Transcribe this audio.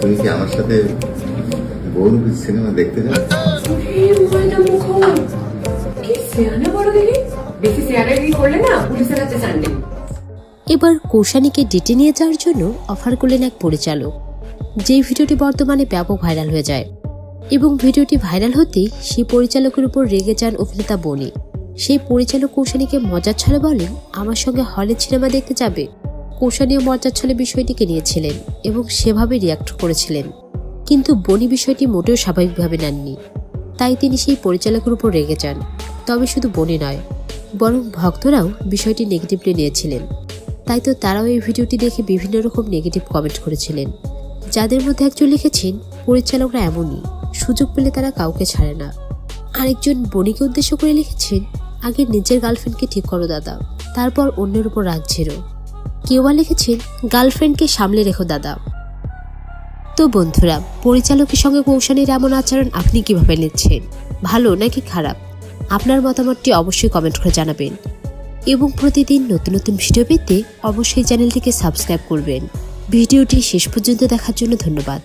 তুমি কি আমার সাথে সিনেমা দেখতে যাও মোবাইলটা মুখ কি সিয়ানা বড় দেখি? বেশি সিয়ানাগিরি করলে না পুলিশের কাছে চান এবার কৌশানীকে ডেটে নিয়ে যাওয়ার জন্য অফার করলেন এক পরিচালক যেই ভিডিওটি বর্তমানে ব্যাপক ভাইরাল হয়ে যায়। এবং ভিডিওটি ভাইরাল হতেই সেই পরিচালকের উপর রেগে যান অভিনেতা বনি। সেই পরিচালক কৌশানীকে মজার ছাড়া বলেন আমার সঙ্গে হলের সিনেমা দেখতে যাবে। কৌশানীও মজার ছলে বিষয়টিকে নিয়েছিলেন এবং সেভাবে রিয়াক্ট করেছিলেন। কিন্তু বনি বিষয়টি মোটেও স্বাভাবিকভাবে নেননি। তাই তিনি সেই পরিচালকের উপর রেগে যান। তবে শুধু বনি নয়, বরং ভক্তরাও বিষয়টি নেগেটিভলি নিয়েছিলেন। তাই তো তারাও এই ভিডিওটি দেখে বিভিন্ন রকম নেগেটিভ কমেন্ট করেছিলেন। যাদের মধ্যে একজন লিখেছেন, পরিচালকরা এমনই, সুযোগ পেলে তারা কাউকে ছাড়ে না। আরেকজন বনিকে উদ্দেশ্য করে লিখেছেন, আগে নিজের গার্লফ্রেন্ডকে ঠিক করো দাদা, তারপর অন্যের উপর রাগ ঝেড়ো। কেউ বা লিখেছেন, গার্লফ্রেন্ডকে সামলে রেখো দাদা। তো বন্ধুরা, পরিচালকের সঙ্গে কৌশানীর এমন আচরণ আপনি কীভাবে নিচ্ছেন? ভালো নাকি খারাপ? আপনার মতামতটি অবশ্যই কমেন্ট করে জানাবেন। এবং প্রতিদিন নতুন নতুন ভিডিও পেতে অবশ্যই চ্যানেলটিকে সাবস্ক্রাইব করবেন। ভিডিওটি শেষ পর্যন্ত দেখার জন্য ধন্যবাদ।